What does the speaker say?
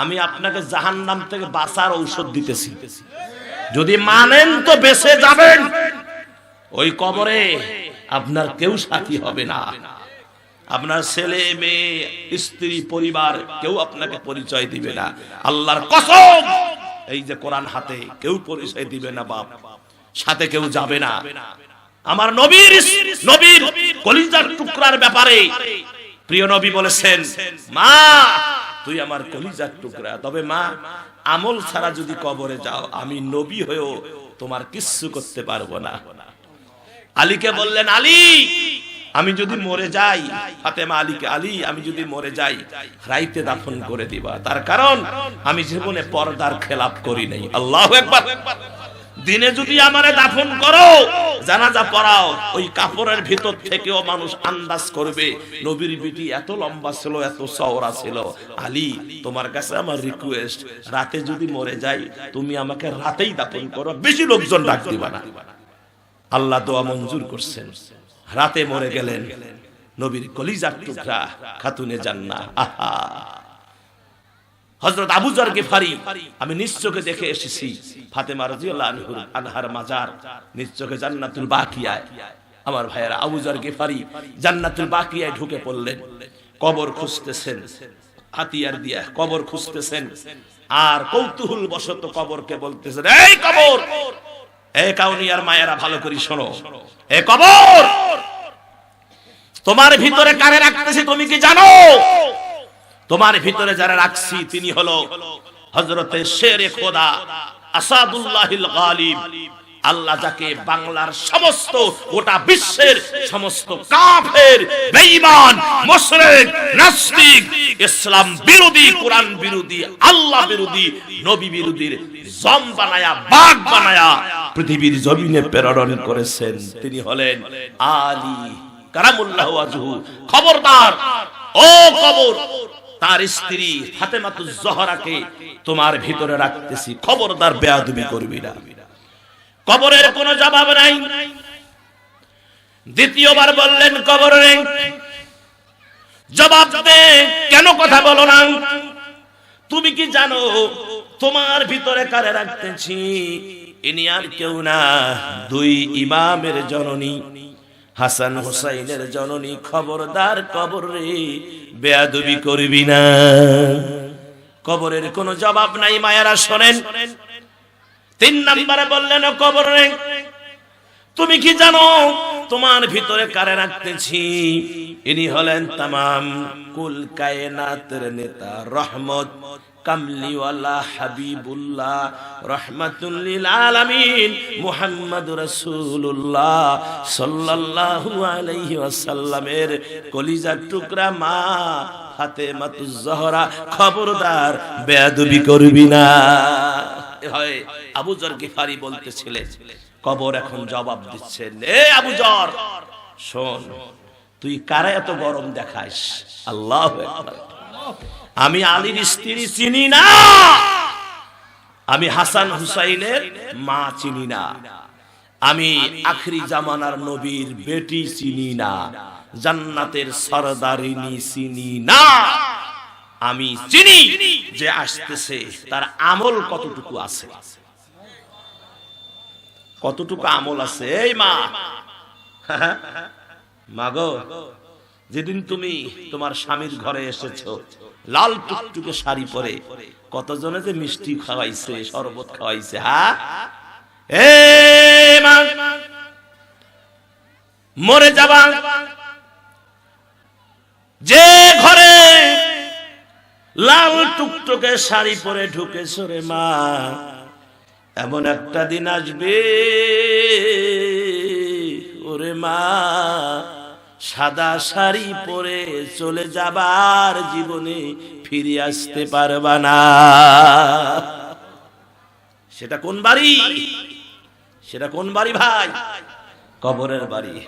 আমি আপনাকে জাহান্নাম থেকে বাঁচার ঔষধ দিতেছি। যদি মানেন তো বেঁচে যাবেন। ওই কবরে আপনার কেউ সাথী হবে না। আপনার ছেলে, মেয়ে, স্ত্রী, পরিবার কেউ আপনাকে পরিচয় দিবে না। আল্লাহর কসম, এই যে কোরআন হাতে কেউ পরিচয় দিবে না বাপ। সাথে কেউ যাবে না। আমার নবীর নবীর কলিজার টুকরার ব্যাপারে প্রিয় নবী বলেছেন, মা তুই আমার কলিজার টুকরা। তবে মা, আমল ছাড়া যদি কবরে যাও, আমি নবী হয়েও তোমার কিচ্ছু করতে পারব না। আলীকে বললেন, আলী, আমি যদি মরে যাই, ফাতেমা আলীকে, আলী, আমি যদি মরে যাই, রাইতে দাফন করে দিবা। তার কারণ, আমি জীবনে পর্দার খেলাপ করি নাই। আল্লাহ একবার দিনে যদি আমারে দাফন করো, জানাজা পড়াও, ওই কাপড়ের ভিতর থেকেও মানুষ আন্দাজ করবে, নবীর বিটি এত লম্বা ছিল, এত চওড়া ছিল। আলী, তোমার কাছে আমার রিকোয়েস্ট রাতে যদি মরে যাই, তুমি আমাকে রাতেই দাফন করো, বেশি লোকজন ডাক দিবা না। আল্লাহ দোয়া মঞ্জুর করছেন। রাতে মরে গেলেন, নবীর কলিজার টুকরা খাতুনে জান্না আহা। হযরত আবু জার গেফারি, আমি নিজ চোখে দেখে এসেছি। ফাতেমা রাদিয়াল্লাহু আনহুর মাজার, নিজ জান্নাতুল বাকিয়ায়। আমার ভাইয়েরা, আবু জার গেফারি জান্নাতুল বাকিয়ায় ঢুকে পড়লেন। কবর খুঁজতেছেন, হাতিয়ার দিয়া কবর খুঁজতেছেন। আর কৌতূহল বশত কবরকে বলতেছেন, এই কবর! এ কাউনিয়ার মায়েরা, ভালো করে শোনো। এ কবর! তোমার ভিতরে কারে রাখতেছি, তুমি কি জানো? তোমার ভিতরে যারা রাখছি, তিনি হলো হজরতে শেরে খোদা আসাদুল্লাহিল গালিব। আল্লাহ যাকে বাংলার সমস্ত গোটা বিশ্বের সমস্ত কাফের, বেঈমান, মুশরিক, নাস্তিক, ইসলাম বিরোধী, কোরআন বিরোধী, আল্লাহ বিরোধী, নবী বিরোধীর জম বানায়া, বাঘ বানায়া পৃথিবীর জমিনে প্রেরণ করেছেন। তিনি হলেন আলী কারামুল্লাহ ওয়াজহু। খবরদার, ও কবর তার স্ত্রী ফাতেমাতুজ জহরাকে তোমার ভিতরে রাখতেছি। খবরদার বেয়াদবি করবি না। কবরের কোনো জবাব নাই। দ্বিতীয়বার বললেন, কবর জবাব দে। কেন কথা বলো না? তুমি কি জানো, তোমার ভিতরে কারে রাখতেছি? ইনি আর কেউ না, দুই ইমামের জননী। হাসান হুসাইনের জননী খবরদার কবর রে, বেয়াদবি করবি না। কবরের কোনো জবাব নাই, মায়েরা শোনেন। তিন নম্বরে বললেন কবর রে, তুমি কি জানো, তোমার ভিতরে কারে রাখতেছি? ইনি হলেন তামাম কুল কায়নাতের নেতা, রহমত। কামলিওয়ালা হাবিবুল্লাহ রহমাতুল্লিল আলামিন মুহাম্মদ রাসূলুল্লাহ সাল্লাল্লাহু আলাইহি ওয়াসাল্লামের কলিজার টুকরা মা ফাতেমাতুজ জহরা, খবরদার, বেয়াদবি করবি না। হয়, আবু জর গিফারি বলতেছিলেন, কবর এখন জবাব দিচ্ছে। এ আবু জর, শোন, তুই কারা এত গরম দেখাস? আল্লাহ আমি আলীর স্ত্রী চিনি না। আমি হাসান হুসাইনের মা চিনি না। আমি আখরি জামানার নবীর বেটি চিনি না। জান্নাতের সরদারিনী চিনি না। আমি চিনি যে আসতেছে, তার আমল কতটুকু আছে? কতটুকু আমল আছে? এই মা। মাগো যেদিন তুমি তোমার স্বামীর ঘরে এসেছ, লাল টুকটুকে শাড়ি পরে কতজনে যে মিষ্টি খাওয়াইছে, শরবত খাওয়াইছে হ্যাঁ মরে যাবা। যে ঘরে লাল টুকটুকে শাড়ি পরে ঢুকেছ রে মা, এমন একটা দিন আসবে সাদা শাড়ি পরে চলে যাবার জীবনে ফিরে আসতে পারবা না। সেটা কোন বাড়ি? সেটা কোন বাড়ি ভাই? কবরের বাড়ি।